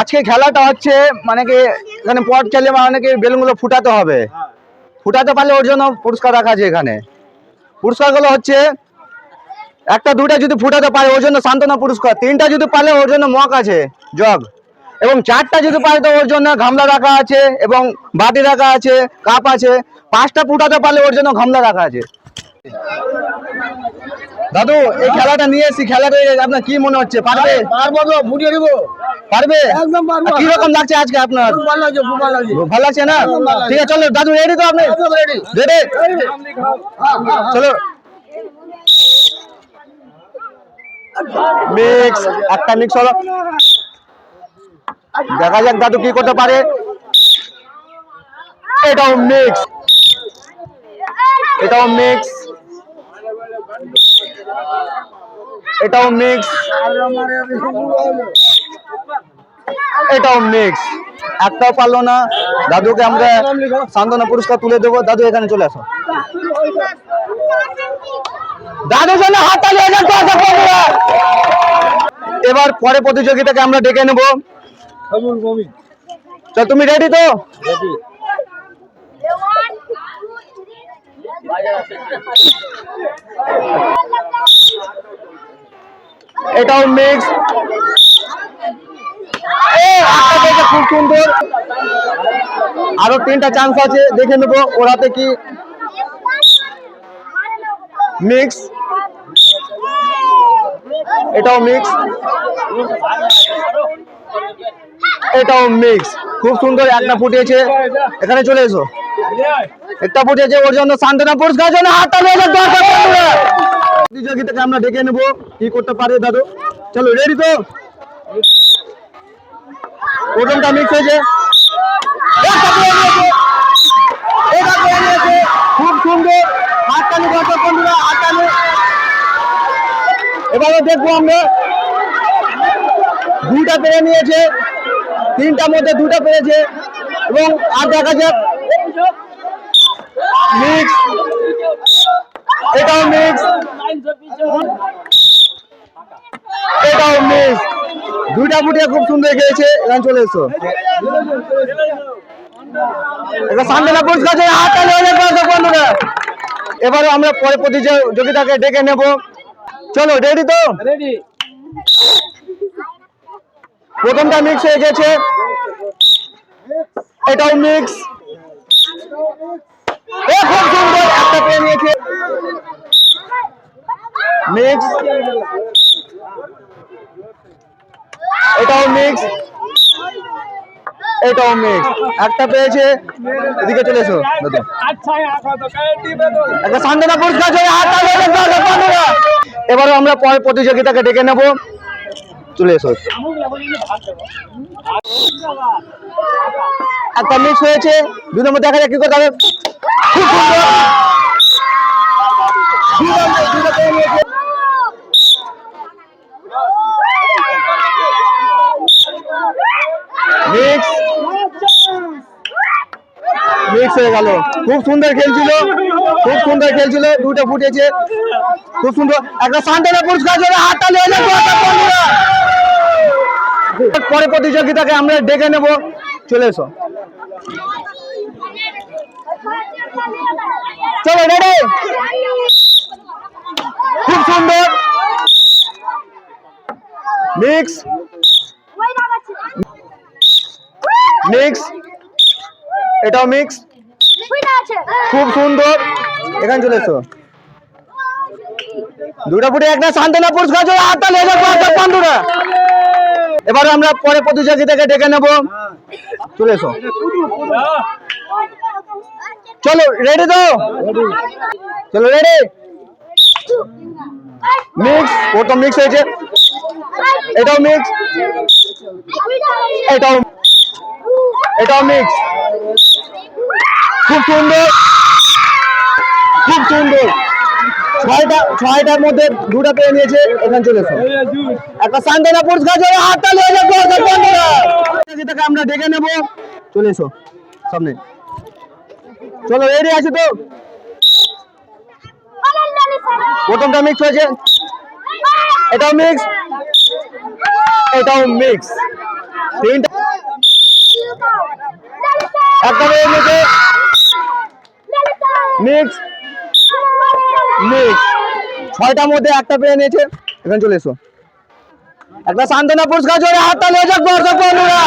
আজকে খেলাটা হচ্ছে মানে কি, এখানে পট খেলে মানে কি বেলুনগুলো ফুটাতে হবে। ফুটাতে পারলে ওর জন্য পুরস্কার রাখা আছে এখানে। পুরস্কারগুলো হচ্ছে, একটা দুটা যদি ফুটাতে পারে, ওর জন্য সান্ত্বনা পুরস্কার। তিনটা যদি পারলে ওর জন্য মক আছে, জগ। এবং চারটা যদি পারে তো ওর জন্য গামলা রাখা আছে এবং বাটি রাখা আছে, কাপ আছে। পাঁচটা ফুটাতে পারলে ওর জন্য গামলা রাখা আছে। দাদু এই খেলাটা নিয়ে এসেছি খেলাটা আপনার কি মনে হচ্ছে? পারবে? পারব তো ফুটিয়ে দিব। পারবে? একদম পারব। কি রকম লাগছে আজকে আপনার? ভালো লাগছে ভালো লাগছে। ভালো লাগছে না। ঠিক আছে চলো দাদু রেডি তো আপনি? রেডি চলো। মিক্স একটা মিক্স হলো। দেখা যাক দাদু কি করতে পারে। এটাও মিক্স এটাও মিক্স এটাও মিক্স এটাও মিক্স একটাও পারল না। দাদুকে আমরা সান্ত্বনা পুরস্কার তুলে দেবো। দাদু, এখানে চলে আসো। দাদু জন্য হাততালি। এবার পরে প্রতিযোগিতাকে আমরা ডেকে নেব। চল, তুমি রেডি তো? এটাও মিক্স খুব সুন্দর। আরও তিনটা চান্স আছে, দেখে নেব ওরাতে কি মিক্স এটাও মিক্স এটাও মিক্স খুব সুন্দর একটা ফুটিয়েছে। এখানে চলে এসো। একটা ফুটিয়েছে, ওর জন্য সান্ত্বনা পুরস্কার জন্য হাতটা বন্ধুরা। প্রতিযোগিতাকে আমরা ডেকে নেব। কি করতে পারে দাদু? চলো রেডি তো? প্রথমটা মিক্স হয়েছে। খুব সুন্দর। এবারে দেখব আমরা। দুইটা পেরে নিয়েছে। তিনটার মধ্যে দুটা পেরেছে। এবং আর দেখা যাক। মিক্স এটাও মিক্স এটাও মিক্স দুইটা ফুটিয়ে খুব সুন্দর গেছে এখানে চলে এসো। এটা সান্তানা পুরস্কার বন্ধুরা। এবারে আমরা পরে প্রতিযোগিতাকে ডেকে নেব। চলো রেডি তো? প্রথমটা মিক্স হয়ে গেছে। এটাও মিক্স খুব সুন্দর একটা পেয়ে নিয়েছে। মিক্স এটাও মিক্স এটাও মিক্স একটা পেয়েছে। এদিকে চলে এসো। একটা সান্ত্বনা পুরস্কার। এবারে আমরা পরের প্রতিযোগিতাকে ডেকে নেব। চলে এসো। একটা মিক্স হয়েছে। দুই নম্বর দেখা যাক কি করতে হবে খুব সুন্দর দুই নম্বর, দুইটা পেয়ে নিয়েছে। মিক্স মিক্স হয়ে গেল। খুব সুন্দর খেলছিল, খুব সুন্দর খেলছিল, দুটো ফুটেছে। খুব সুন্দর। একটা সান্তানা পুরস্কার জন্য হাততালি হয়ে। পরে প্রতিযোগিতাকে আমরা ডেকে নেব। চলে এসো। চলো, রেডি? খুব সুন্দর। মিক্স। মিক্স। এটাও মিক্স। খুব সুন্দর। এখানে চলে এসো। দুটা ফুটে একটা সান্তানা পুরস্কার যাক দর্শক এবারে আমরা পরে প্রতিযোগিতাকে ডেকে নেব। চলে এসো। চলো রেডি তো? চলো রেডি মিক্স প্রথম মিক্স হয়েছে। এটাও মিক্স এটাও এটাও মিক্স খুব সুন্দর। খুব সুন্দর। ছয়টা ছয়টার মধ্যে দুটা পেয়ে নিয়েছে, এখানে চলে এসো একটা সান্তানা পুরস্কার হাততালি হয়ে যাক দর্শক আমরা ডেকে নেব, চলে এসো, সামনে। চলো রেডি আছি তো? প্রথমটা মিক্স হয়েছে। এটাও মিক্স এটাও মিক্স তিনটা একটা মিক্স মিক্স ছয়টার মধ্যে একটা পেয়ে নিয়েছে। এখানে চলে এসো। একটা সান্ত্বনা পুরস্কার জোরে হাতটা নিয়ে যাক দর্শক বন্ধুরা।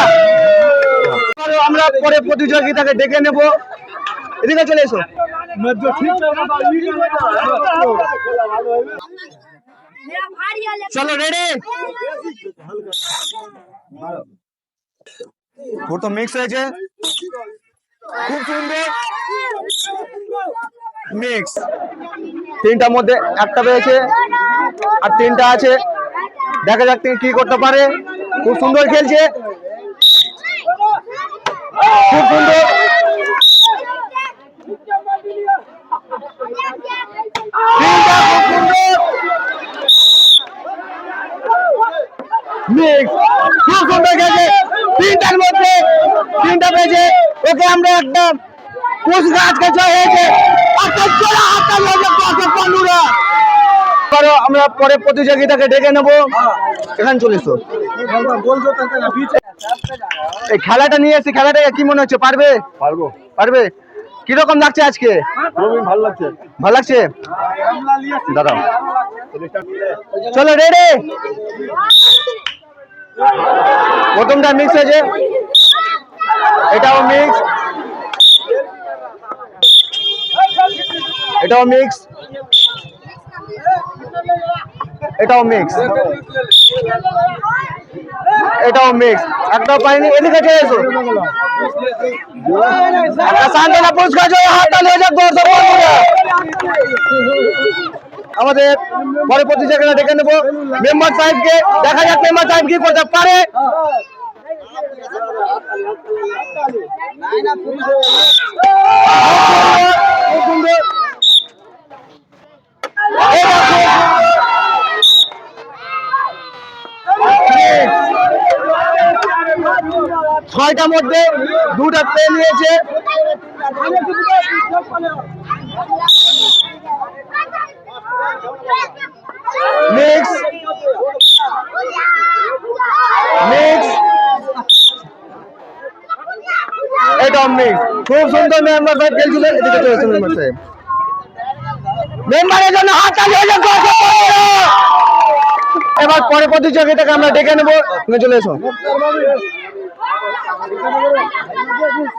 আমরা পরে প্রতিযোগিতাকে ডেকে নেব। এদিকে চলে এসো। চলো রেডি তো মিক্স হয়েছে। খুব মিক্স তিনটার মধ্যে একটা পেয়েছে আর তিনটা আছে। দেখা যাক তিনি কি করতে পারে। খুব সুন্দর খেলছে। খুব সুন্দর। মিক্স খুব সুন্দর খেলছে তিনটার মধ্যে তিনটা পেয়েছে ওকে আমরা একদম পুরস্কার গাছ জয় হয়েছে একটা আমরা পরে প্রতিযোগিতাকে ডেকে নেব। এখানে চলে এসো। এই খেলাটা নিয়ে এসে খেলাটা কি মনে হচ্ছে? পারবে? পারব। পারবে? কীরকম লাগছে আজকে? খুবই ভালো লাগছে। ভালো লাগছে? দাঁড়াও চলো রেডি! প্রথমটা মিক্স হয়েছে। এটাও মিক্স এটাও মিক্স এটাও মিক্স এটাও মিক্স একটাও পাইনি, এদিকে চলে এসো। একটা সান্ত্বনা পুরস্কার জয় হাততালি হয়ে যাক দর্শক। আমাদের পরে প্রতিযোগিতা ডেকে নেব। মেম্বার সাহেবকে দেখা যাক মেম্বার সাহেব কি করতে পারে। ছয়টার মধ্যে দুটা পেয়ে নিয়েছে। মিক্স এটাও মিক্স খুব সুন্দর মেম্বার সাহেব খেলছিল এদিকে চলেছে মেম্বার সাহেব। মেম্বারের জন্য হাত এবার পরে প্রতিযোগিতাকে আমরা ডেকে নেব। তুমি চলে এসো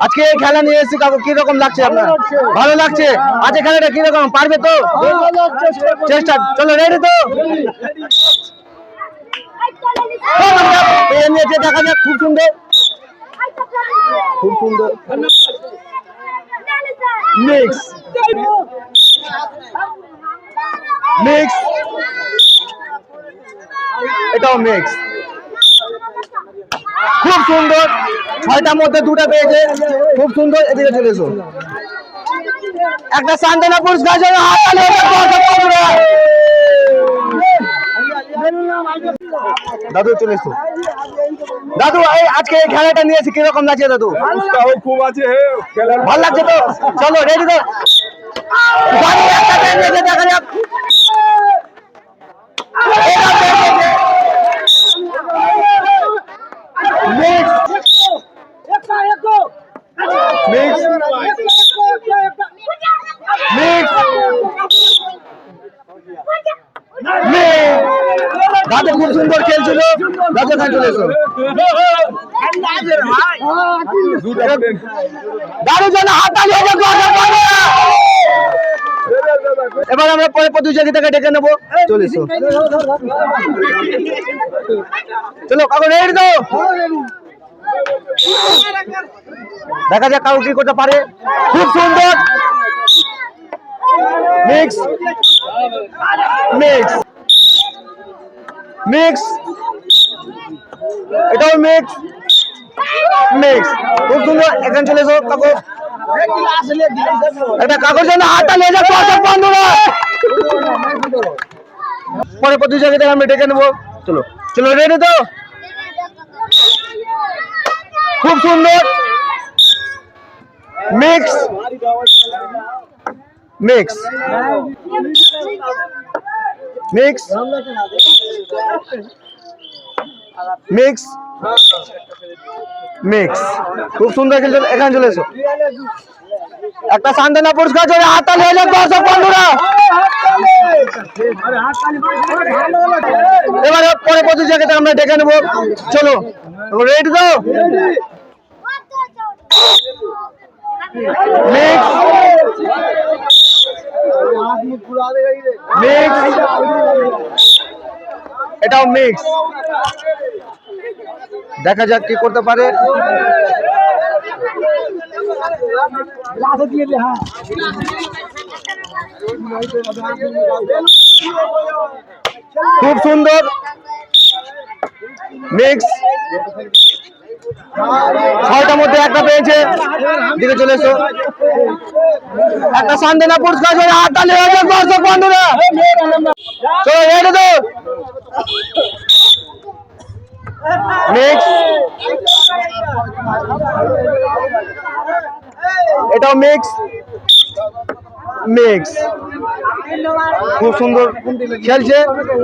আজকে এই খেলা নিয়ে এসেছি, কাকু, কি রকম লাগছে আপনার? ভালো লাগছে? আজকে খেলাটা কি রকম? পারবে তো? চেষ্টা, চলো রেডি তো? দেখা যাক, খুব সুন্দর। খুব সুন্দর। মিক্স মিক্স এটাও মিক্স খুব সুন্দর। ছয়টার মধ্যে দুটা পেয়েছে। খুব সুন্দর। এদিকে চলে এসো। একটা সান্ত্বনা পুরস্কার জন্য হাততালি হয়ে যাক দর্শক বন্ধুরা। দাদু চলে এসো দাদু এই আজকে এই খেলাটা নিয়েছি কীরকম লাগছে দাদু খুব আছে ভালো লাগছে তো চলো রেডি তো দেখা যাক. Mix. Mix. Mix. দাদু খুব সুন্দর খেলছিল। এসো। জন্য। এবার আমরা পরে প্রতিযোগিতাকে ডেকে নেব। চলে চলো, কাকু রেডি তো? দেখা যাক কাকু কি করতে পারে। খুব সুন্দর। মিক্স মিক্স মিক্স এটাও মিক্স মিক্স খুব সুন্দর এখানে চলে এসো, কাকু। একটা জন্য হাতটা নিয়ে দর্শক বন্ধুরা পরে প্রতিযোগিতায় আমি ডেকে নেব। চলো। চলো রেডি তো? খুব সুন্দর। Mix mix mix mix? Mix. খুব সুন্দর খেলছে, এখানে চলে এসো। একটা সান্ত্বনা পুরস্কার চলে হাততালি হয়ে যাক দর্শক বন্ধুরা। এবারে পরে প্রতিযোগিতা আমরা ডেকে নেব। চলো রেডি তো? মিক্স। মিক্স। এটাও মিক্স দেখা যাক কি করতে পারে। খুব সুন্দর। মিক্স ছয়টার মধ্যে একটা পেয়েছে। দিকে চলে এসো। একটা সান্দেনা পুরস্কার চলে রেডি তো? মিক্স এটাও মিক্স মিক্স খুব সুন্দর খেলছে।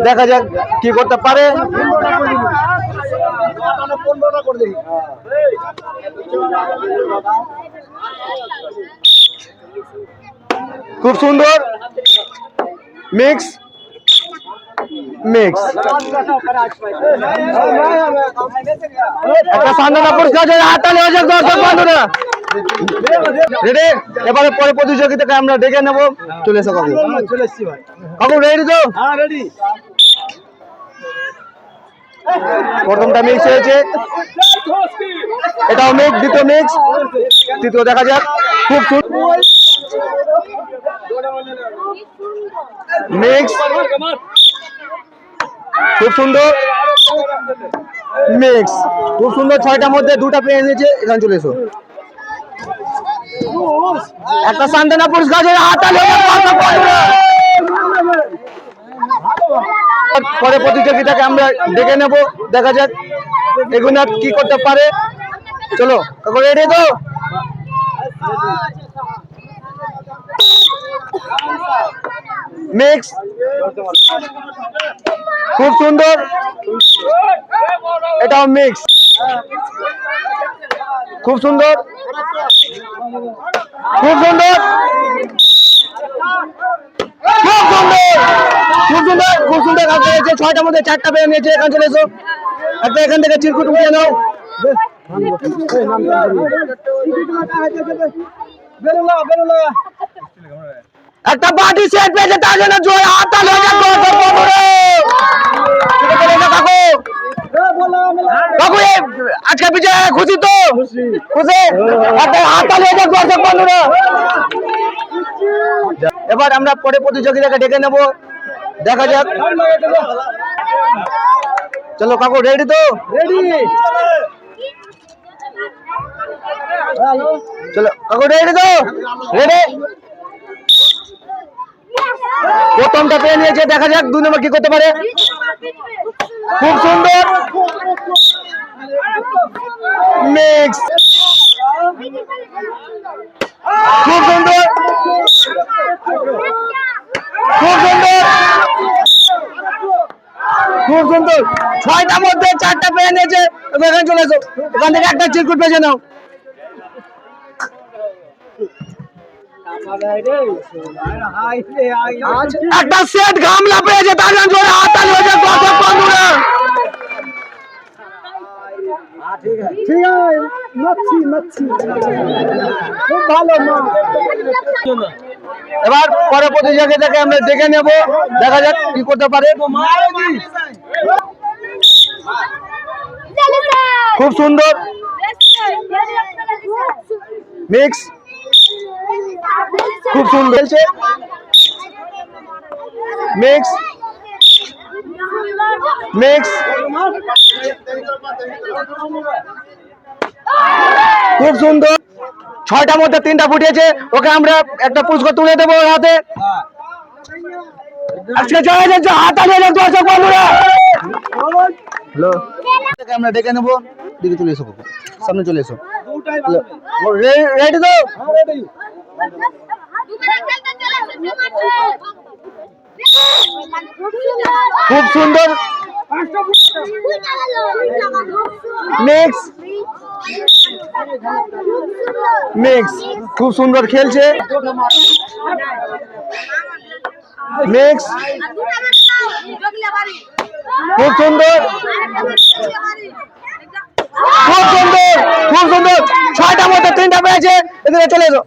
দেখা যাক কি করতে পারে। খুব সুন্দর। মিক্স মিক্স একটা সান্দানা পুরস্কার আছে হাততালি দর্শক এবারে পরে প্রতিযোগিতাকে আমরা ডেকে নেব। চলে এসো, কাকু। কাকু রেডি তো? প্রথমটা মিক্স হয়েছে। এটাও মিক্স দ্বিতীয় মিক্স তৃতীয় দেখা যাক। খুব মিক্স খুব সুন্দর। মিক্স খুব সুন্দর ছয়টার মধ্যে দুটা পেয়ে নিয়েছে এখানে চলে এসো। একটা সান্তানা পুরস্কার। পরে প্রতিযোগিতাকে আমরা ডেকে নেব, দেখা যাক আর কি করতে পারে। চলো রেডি তো? মিক্স খুব সুন্দর। এটাও মিক্স খুব সুন্দর। খুব সুন্দর। খুব সুন্দর। খুব সুন্দর। খুব সুন্দর। কাজ করেছে ছয়টার মধ্যে চারটা পেয়ে নিয়েছে, এখান চলে এসো। একটা এখান থেকে চিরকুট উঠিয়ে নাও। একটা বাটি সেট পেয়েছে, তার জন্য জোর হাততালি হয়ে আজকে বিজয় খুশি তো? খুশি। দর্শক বন্ধুরা। এবার আমরা পরে প্রতিযোগিতাকে ডেকে নেব। দেখা যাক। চলো কাকু রেডি তো? রেডি চলো কাকু রেডি তো? রেডি প্রথমটা পেয়ে নিয়েছে, দেখা যাক, দুই নম্বর কি করতে পারে। খুব সুন্দর। মিক্স খুব সুন্দর। খুব সুন্দর। খুব সুন্দর। ছয়টার মধ্যে চারটা পেয়ে নিয়েছে এখানে চলে এসো। এখান থেকে একটা চিরকুট পেয়েছে নাও। একটা সেট গামলা পেয়েছে তার জন্য জোরে হাততালি হয়ে যাক দর্শক বন্ধুরা ঠিক আছে মাছি মাছি খুব ভালো মা এবার পরে প্রতিযোগিতাকে আমরা দেখে নেব দেখা যাক কি করতে পারে খুব সুন্দর মিক্স খুব সুন্দর খেলছে মিক্স মিক্স খুব সুন্দর। ছয়টার মধ্যে তিনটা ফুটিয়েছে। ওকে আমরা একটা পুষ্কর তুলে দেবো ওর হাতে। আজকে জয় যাচ্ছে হাত আলিয়ে যাক দর্শক বন্ধুরা। হ্যালো। আমরা ডেকে নেব। দিকে চলে এসো সামনে চলে এসো। রেডি তো? খুব সুন্দর। মিক্স মিক্স খুব সুন্দর খেলছে। মিক্স খুব সুন্দর। খুব সুন্দর। খুব সুন্দর। ছয়টা মধ্যে তিনটা পেয়েছে। এদিকে চলে এসো।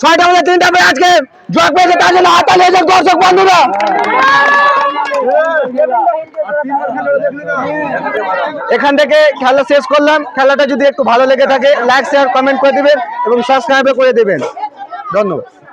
ছয়টা বলে তিনটা পেয়ে আজকে জগ পেয়েছে, তার জন্য হাতা লেগেছে দর্শক বন্ধুরা। এখান থেকে খেলা শেষ করলাম। খেলাটা যদি একটু ভালো লেগে থাকে লাইক শেয়ার কমেন্ট করে দেবেন এবং সাবস্ক্রাইব করে দেবেন। ধন্যবাদ।